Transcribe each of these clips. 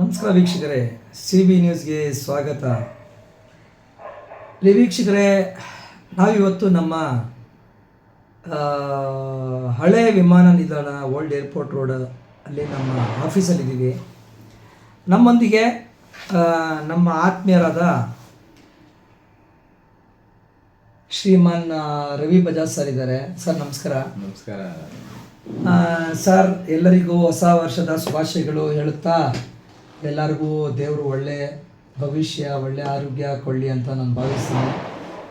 ನಮಸ್ಕಾರ ವೀಕ್ಷಕರೇ C B ನ್ಯೂಸ್ಗೆ ಸ್ವಾಗತ. ಪ್ರಿಯ ವೀಕ್ಷಕರೇ ನಾವಿವತ್ತು ನಮ್ಮ ಹಳೆ ವಿಮಾನ ನಿಲ್ದಾಣ ಓಲ್ಡ್ ಏರ್ಪೋರ್ಟ್ ರೋಡ್ ಅಲ್ಲಿ ನಮ್ಮ ಆಫೀಸಲ್ಲಿದ್ದೀವಿ. ನಮ್ಮೊಂದಿಗೆ ನಮ್ಮ ಆತ್ಮೀಯರಾದ ಶ್ರೀಮಾನ್ ರವಿ ಬಜಾಜ್ ಸರ್ ಇದ್ದಾರೆ. ಸರ್ ನಮಸ್ಕಾರ. ನಮಸ್ಕಾರ. ಸರ್ ಎಲ್ಲರಿಗೂ ಹೊಸ ವರ್ಷದ ಶುಭಾಶಯಗಳು ಹೇಳುತ್ತಾ ಎಲ್ಲರಿಗೂ ದೇವರು ಒಳ್ಳೆ ಭವಿಷ್ಯ, ಒಳ್ಳೆ ಆರೋಗ್ಯ ಕೊಳ್ಳಿ ಅಂತ ನಾನು ಭಾವಿಸ್ತೀನಿ.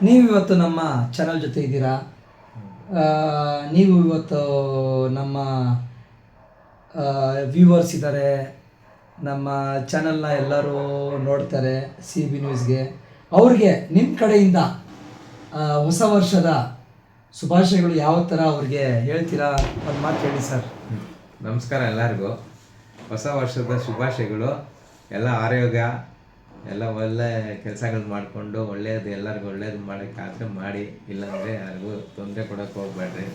ನೀವು ಇವತ್ತು ನಮ್ಮ ಚಾನಲ್ ಜೊತೆ ಇದ್ದೀರಾ? ನೀವು ಇವತ್ತು ನಮ್ಮ ವ್ಯೂವರ್ಸ್ ಇದ್ದಾರೆ ನಮ್ಮ ಚಾನಲ್ನ ಎಲ್ಲರೂ ನೋಡ್ತಾರೆ ಸಿ ಬಿ ನ್ಯೂಸ್ಗೆ ಅವ್ರಿಗೆ ನಿಮ್ಮ ಕಡೆಯಿಂದ ಹೊಸ ವರ್ಷದ ಶುಭಾಶಯಗಳು ಯಾವ ಥರ ಅವ್ರಿಗೆ ಹೇಳ್ತೀರಾ? ಒಂದು ಮಾತು ಹೇಳಿ ಸರ್. ನಮಸ್ಕಾರ ಎಲ್ಲರಿಗೂ. ಹೊಸ ವರ್ಷದ ಶುಭಾಶಯಗಳು. ಎಲ್ಲ ಆರೋಗ್ಯ, ಎಲ್ಲ ಒಳ್ಳೆ ಕೆಲಸಗಳು ಮಾಡಿಕೊಂಡು ಒಳ್ಳೆಯದು ಎಲ್ಲರಿಗೂ ಒಳ್ಳೇದು ಮಾಡೋಕ್ಕಾದ್ರೆ ಮಾಡಿ, ಇಲ್ಲಾಂದರೆ ಯಾರಿಗೂ ತೊಂದರೆ ಕೊಡೋಕೆ ಹೋಗ್ಬೇಡ್ರಿ.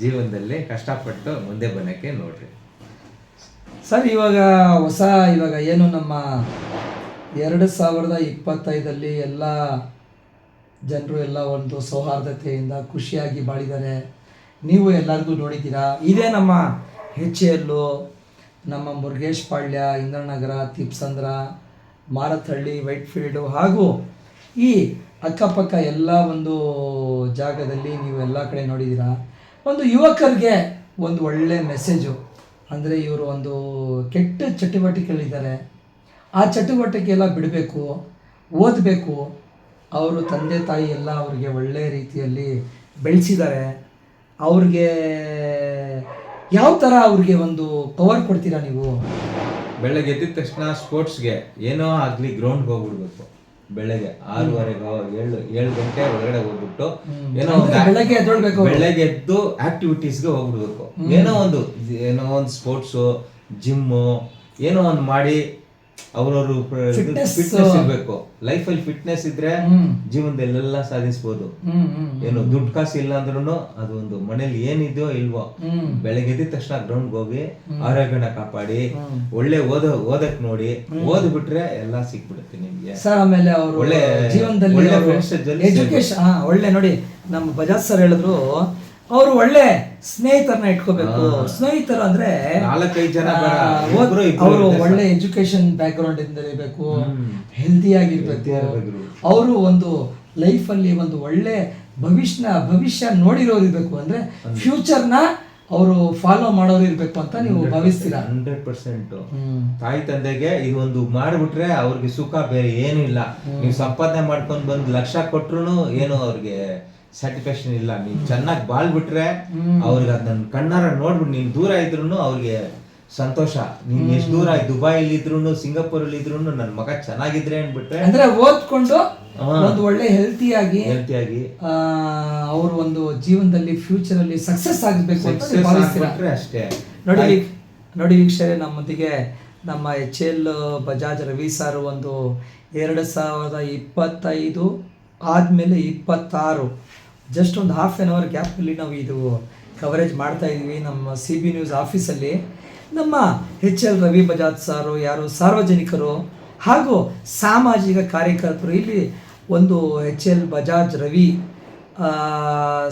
ಜೀವನದಲ್ಲಿ ಕಷ್ಟಪಟ್ಟು ಮುಂದೆ ಬರೋಕ್ಕೆ ನೋಡ್ರಿ. ಸರ್, ಇವಾಗ ಹೊಸ, ಇವಾಗ ಏನು ನಮ್ಮ ಎರಡು ಸಾವಿರದ ಇಪ್ಪತ್ತೈದಲ್ಲಿ ಎಲ್ಲ ಜನರು ಎಲ್ಲ ಒಂದು ಸೌಹಾರ್ದತೆಯಿಂದ ಖುಷಿಯಾಗಿ ಬಾಳಿದ್ದಾರೆ. ನೀವು ಎಲ್ಲರಿಗೂ ನೋಡಿದ್ದೀರಾ? ಇದೇ ನಮ್ಮ ಹೆಚ್ ಎಲ್ಲು ನಮ್ಮ ಮುರುಗೇಶ್ ಪಾಳ್ಯ, ಇಂದ್ರನಗರ, ತಿಪ್ಸಂದ್ರ, ಮಾರತಹಳ್ಳಿ, ವೈಟ್ಫೀಲ್ಡು ಹಾಗೂ ಈ ಅಕ್ಕಪಕ್ಕ ಎಲ್ಲ ಒಂದು ಜಾಗದಲ್ಲಿ ನೀವು ಎಲ್ಲ ಕಡೆ ನೋಡಿದ್ದೀರಾ? ಒಂದು ಯುವಕರಿಗೆ ಒಂದು ಒಳ್ಳೆ ಮೆಸೇಜು ಅಂದರೆ ಇವರು ಒಂದು ಕೆಟ್ಟ ಚಟುವಟಿಕೆಗಳಿದ್ದಾರೆ ಆ ಚಟುವಟಿಕೆ ಎಲ್ಲ ಬಿಡಬೇಕು, ಓದಬೇಕು. ಅವರು ತಂದೆ ತಾಯಿ ಎಲ್ಲ ಅವ್ರಿಗೆ ಒಳ್ಳೆ ರೀತಿಯಲ್ಲಿ ಬೆಳೆಸಿದ್ದಾರೆ. ಅವ್ರಿಗೆ ಯಾವ ತರ ಅವ್ರಿಗೆ ಒಂದು ಪವರ್ ಕೊಡ್ತೀರಾ ನೀವು? ಬೆಳಗ್ಗೆ ಎದ್ದ ತಕ್ಷಣ ಸ್ಪೋರ್ಟ್ಸ್ಗೆ ಏನೋ ಆಗ್ಲಿ ಗ್ರೌಂಡ್ಗೆ ಹೋಗ್ಬಿಡ್ಬೇಕು. ಬೆಳಗ್ಗೆ ಆರೂವರೆಗೋ ಏಳು ಏಳು ಗಂಟೆ ಒಳಗಡೆ ಹೋಗ್ಬಿಟ್ಟು ಏನೋ ಒಂದು ಬೆಳಗ್ಗೆ ಎದ್ದೋಡ್ಬೇಕು ಬೆಳಗ್ಗೆ ಎದ್ದು ಆಕ್ಟಿವಿಟೀಸ್ಗೆ ಹೋಗ್ಬಿಡ್ಬೇಕು. ಏನೋ ಒಂದು ಏನೋ ಒಂದು ಸ್ಪೋರ್ಟ್ಸು ಜಿಮ್ಮು ಏನೋ ಒಂದು ಮಾಡಿ ಅವ್ರವ್ರು Fitness. ಫಿಟ್ನೆಸ್ ಇರ್ಬೇಕು. ಅಲ್ಲಿ ಫಿಟ್ನೆಸ್ ಇದ್ರೆ ಜೀವನದಲ್ಲೆಲ್ಲ ಸಾಧಿಸಬಹುದು ಸಾಧಿಸ್ಬೋದು ಏನು ದುಡ್ಡು ಕಾಸು ಇಲ್ಲ ಅಂದ್ರೂ ಅದೊಂದು ಮನೇಲಿ ಏನಿದೆಯೋ ಇಲ್ವೋ ಬೆಳಗ್ಗೆ ಎದ್ದ ತಕ್ಷಣ ಗ್ರೌಂಡ್ ಹೋಗಿ ಆರೋಗ್ಯನ ಕಾಪಾಡಿ ಒಳ್ಳೆ ಓದ ಓದಕ್ ನೋಡಿ ಓದ್ ಬಿಟ್ರೆ ಎಲ್ಲ ಸಿಕ್ಬಿಡುತ್ತೆ ನಿಮ್ಗೆ. ಸರ್ ಆಮೇಲೆ ಅವರು ಒಳ್ಳೆ- ಜೀವನದಲ್ಲಿ ಒಳ್ಳೆ friends ಜೊತೆ ಎಜುಕೇಶನ್ ಹಾ ಒಳ್ಳೆ ನೋಡಿ ನಮ್ಮ ಬಜಾಜ್ ಸರ್ ಹೇಳಿದ್ರು ಅವರು ಒಳ್ಳೆ ಸ್ನೇಹಿತರನ್ನ ಇಟ್ಕೋಬೇಕು. ಸ್ನೇಹಿತರು ಅಂದ್ರೆ ಅವರು ಒಳ್ಳೆ ಎಜುಕೇಶನ್ ಬ್ಯಾಕ್ ಗ್ರೌಂಡ್ ಇಂದ ಇರಬೇಕು ಹೆಲ್ದಿ ಆಗಿರ್ಬೇಕು. ಅವರು ಒಂದು ಲೈಫ್ ಅಲ್ಲಿ ಒಂದು ಒಳ್ಳೆ ಭವಿಷ್ಯ ಭವಿಷ್ಯ ನೋಡಿರೋರು ಇರ್ಬೇಕು ಅಂದ್ರೆ ಫ್ಯೂಚರ್ನ ಅವರು ಫಾಲೋ ಮಾಡೋರು ಇರ್ಬೇಕು ಅಂತ ನೀವು ಭಾವಿಸ್ತೀರಾ? ಹಂಡ್ರೆಡ್ ಪರ್ಸೆಂಟ್ ತಾಯಿ ತಂದೆಗೆ ಇದು ಒಂದು ಮಾಡ್ಬಿಟ್ರೆ ಅವ್ರಿಗೆ ಸುಖ ಬೇರೆ ಏನು ಇಲ್ಲ. ನೀವು ಸಂಪಾದನೆ ಮಾಡ್ಕೊಂಡು ಬಂದು ಲಕ್ಷ ಕೊಟ್ರು ಏನು ಅವ್ರಿಗೆ ಸ್ಯಾಟಿಸ್ಫ್ಯಾಕ್ಷನ್ ಇಲ್ಲ. ನೀನ್ ಚೆನ್ನಾಗಿ ಬಾಳ್ಬಿಟ್ರೆ ಅವ್ರಿಗೆ ಅದನ್ನ ನನ್ ಕಣ್ಣಾರ ನೋಡ್ಬಿಟ್ಟು ನೀನ್ ದೂರ ಇದ್ರು ಅವ್ರಿಗೆ ಸಂತೋಷ. ನೀನ್ ಎಷ್ಟು ದೂರ ದುಬೈಲಿ ಇದ್ರು ಸಿಂಗಾಪುರಲ್ಲಿ ಇದ್ರು ನನ್ ಮಗ ಚೆನ್ನಾಗಿದ್ರೆ ಅನ್ಬಿಟ್ರೆ ಅಂದ್ರೆ ಓದ್ಕೊಂಡು ಒಂದು ಒಳ್ಳೆ ಹೆಲ್ತಿ ಆಗಿ ಅವರು ಒಂದು ಜೀವನದಲ್ಲಿ ಫ್ಯೂಚರ್ ಅಲ್ಲಿ ಸಕ್ಸಸ್ ಆಗಬೇಕು ಅಂತ ಅಷ್ಟೇ. ನೋಡಿ ನೋಡಿ ವೀಕ್ಷಕರೇ ನಮ್ಮೊಂದಿಗೆ ನಮ್ಮ H L Bajaj Ravi sir ಒಂದು ಎರಡು ಸಾವಿರದ ಇಪ್ಪತ್ತೈದು ಆದಮೇಲೆ ಇಪ್ಪತ್ತಾರು ಜಸ್ಟ್ ಒಂದು ಹಾಫ್ ಆನ್ ಅವರ್ ಗ್ಯಾಪಲ್ಲಿ ನಾವು ಇದು ಕವರೇಜ್ ಮಾಡ್ತಾ ಇದ್ವಿ ನಮ್ಮ ಸಿ ಬಿ ನ್ಯೂಸ್ ಆಫೀಸಲ್ಲಿ ನಮ್ಮ ಎಚ್ ಎಲ್ ರವಿ ಬಜಾಜ್ ಸಾರು ಯಾರು ಸಾರ್ವಜನಿಕರು ಹಾಗೂ ಸಾಮಾಜಿಕ ಕಾರ್ಯಕರ್ತರು, ಇಲ್ಲಿ ಒಂದು ಎಚ್ ಎಲ್ ಬಜಾಜ್ ರವಿ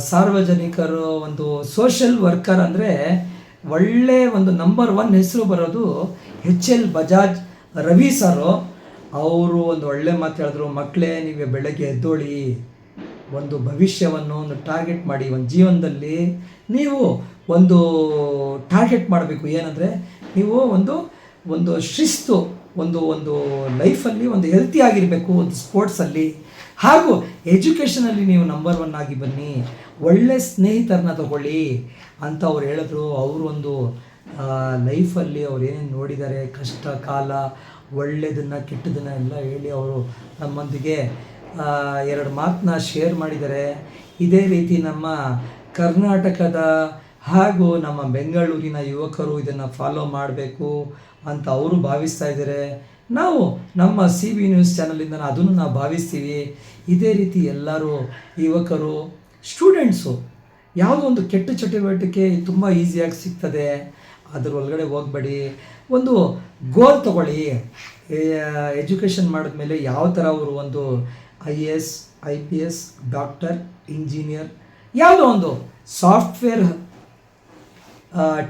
ಸಾರ್ವಜನಿಕರು, ಒಂದು ಸೋಷಲ್ ವರ್ಕರ್ ಅಂದರೆ ಒಳ್ಳೆ ಒಂದು ನಂಬರ್ ಒನ್ ಹೆಸರು ಬರೋದು ಎಚ್ ಎಲ್ ಬಜಾಜ್ ರವಿ ಸಾರು ಅವರು ಒಂದು ಒಳ್ಳೆ ಮಾತು ಹೇಳಿದ್ರು ಮಕ್ಕಳೇ ನೀವು ಬೆಳಗ್ಗೆ ಎದ್ದೋಳಿ. ಒಂದು ಭವಿಷ್ಯವನ್ನು ಒಂದು ಟಾರ್ಗೆಟ್ ಮಾಡಿ ಒಂದು ಜೀವನದಲ್ಲಿ ನೀವು ಒಂದು ಟಾರ್ಗೆಟ್ ಮಾಡಬೇಕು. ಏನಂದರೆ ನೀವು ಒಂದು ಒಂದು ಶಿಸ್ತು, ಒಂದು ಒಂದು ಲೈಫಲ್ಲಿ ಒಂದು ಹೆಲ್ತಿ ಆಗಿರಬೇಕು, ಒಂದು ಸ್ಪೋರ್ಟ್ಸಲ್ಲಿ ಹಾಗೂ ಎಜುಕೇಷನಲ್ಲಿ ನೀವು ನಂಬರ್ ಒನ್ ಆಗಿ ಬನ್ನಿ. ಒಳ್ಳೆ ಸ್ನೇಹಿತರನ್ನ ತಗೊಳ್ಳಿ ಅಂತ ಅವ್ರು ಹೇಳಿದ್ರು. ಅವರು ಒಂದು ಲೈಫಲ್ಲಿ ಅವ್ರು ಏನೇನು ನೋಡಿದ್ದಾರೆ, ಕಷ್ಟ, ಕಾಲ ಒಳ್ಳೆಯದನ್ನು ಕೆಟ್ಟದನ್ನು ಎಲ್ಲ ಹೇಳಿ ಅವರು ನಮ್ಮೊಂದಿಗೆ ಎರಡು ಮಾತನ್ನ ಶೇರ್ ಮಾಡಿದ್ದಾರೆ ಇದೇ ರೀತಿ ನಮ್ಮ ಕರ್ನಾಟಕದ ಹಾಗೂ ನಮ್ಮ ಬೆಂಗಳೂರಿನ ಯುವಕರು ಇದನ್ನು ಫಾಲೋ ಮಾಡಬೇಕು ಅಂತ ಅವರು ಭಾವಿಸ್ತಾ ಇದ್ದಾರೆ. ನಾವು ನಮ್ಮ ಸಿ ಬಿ ನ್ಯೂಸ್ ಚಾನಲಿಂದ ಅದನ್ನು ನಾವು ಭಾವಿಸ್ತೀವಿ. ಇದೇ ರೀತಿ ಎಲ್ಲರೂ ಯುವಕರು ಸ್ಟೂಡೆಂಟ್ಸು ಯಾವುದೋ ಒಂದು ಕೆಟ್ಟ ಚಟುವಟಿಕೆ ತುಂಬ ಈಸಿಯಾಗಿ ಸಿಗ್ತದೆ. ಅದ್ರ ಒಳಗಡೆ ಹೋಗಬೇಡಿ. ಒಂದು ಗೋಲ್ ತಗೊಳ್ಳಿ. ಎಜುಕೇಷನ್ ಮಾಡಿದ್ಮೇಲೆ ಯಾವ ಥರ ಅವರು ಒಂದು I A S I P S doctor engineer ಯಾವುದೋ ಒಂದು ಸಾಫ್ಟ್ವೇರ್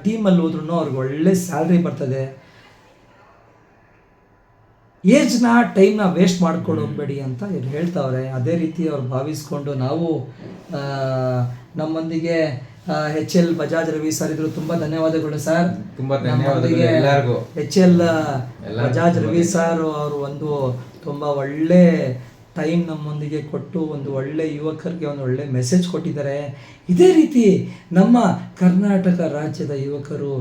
ಟೀಮಲ್ಲಿ ಹೋದ್ರೂ ಅವ್ರಿಗೆ ಒಳ್ಳೆ ಸ್ಯಾಲ್ರಿ ಬರ್ತದೆ. ಏಜ್ನ ಟೈಮ್ನ ವೇಸ್ಟ್ ಮಾಡ್ಕೊಂಡು ಹೋಗ್ಬೇಡಿ ಅಂತ ಇವ್ರು ಹೇಳ್ತಾವ್ರೆ. ಅದೇ ರೀತಿ ಅವ್ರು ಭಾವಿಸ್ಕೊಂಡು ನಾವು ನಮ್ಮೊಂದಿಗೆ H L Bajaj Ravi sir ಇದ್ರು ತುಂಬಾ ಧನ್ಯವಾದಗಳು ಸರ್. ತುಂಬಾ ಧನ್ಯವಾದಗಳು ಎಲ್ಲರಿಗೂ. H L Bajaj Ravi sir ಅವರು ಒಂದು ತುಂಬ ಒಳ್ಳೆ ಟೈಮ್ ನಮ್ಮೊಂದಿಗೆ ಕೊಟ್ಟು ಒಂದು ಒಳ್ಳೆ ಯುವಕರಿಗೆ ಒಂದು ಒಳ್ಳೆ ಮೆಸೇಜ್ ಕೊಟ್ಟಿದ್ದಾರೆ. ಇದೇ ರೀತಿ ನಮ್ಮ ಕರ್ನಾಟಕ ರಾಜ್ಯದ ಯುವಕರು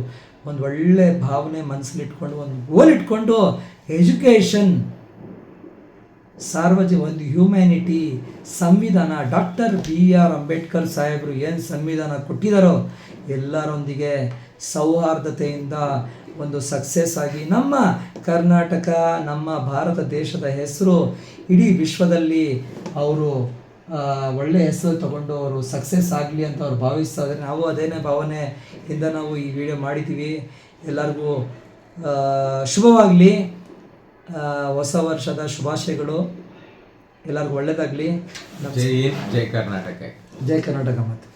ಒಂದು ಒಳ್ಳೆ ಭಾವನೆ ಮನಸ್ಸಲ್ಲಿಟ್ಕೊಂಡು ಒಂದು ಗೋಲ್ ಇಟ್ಕೊಂಡು ಎಜುಕೇಷನ್ ಸಾರ್ವಜನಿಕ ಒಂದು ಹ್ಯೂಮ್ಯಾನಿಟಿ ಸಂವಿಧಾನ, ಡಾಕ್ಟರ್ ಬಿ ಆರ್ ಅಂಬೇಡ್ಕರ್ ಸಾಹೇಬರು ಏನು ಸಂವಿಧಾನ ಕೊಟ್ಟಿದ್ದಾರೋ ಎಲ್ಲರೊಂದಿಗೆ ಸೌಹಾರ್ದತೆಯಿಂದ ಒಂದು ಸಕ್ಸಸ್ ಆಗಿ ನಮ್ಮ ಕರ್ನಾಟಕ ನಮ್ಮ ಭಾರತ ದೇಶದ ಹೆಸರು ಇಡೀ ವಿಶ್ವದಲ್ಲಿ ಅವರು ಒಳ್ಳೆ ಹೆಸರು ತಗೊಂಡು ಅವರು ಸಕ್ಸಸ್ ಆಗಲಿ ಅಂತ ಅವ್ರು ಭಾವಿಸ್ತಾ ಇದ್ದಾರೆ. ನಾವು ಅದೇನೇ ಇಂದ ನಾವು ಈ ವಿಡಿಯೋ ಮಾಡಿದ್ದೀವಿ. ಎಲ್ಲರಿಗೂ ಶುಭವಾಗಲಿ. ಹೊಸ ವರ್ಷದ ಶುಭಾಶಯಗಳು. ಎಲ್ಲರಿಗೂ ಒಳ್ಳೆಯದಾಗಲಿ ಜೈ ಕರ್ನಾಟಕ. ಜೈ ಕರ್ನಾಟಕ ಮತ್ತು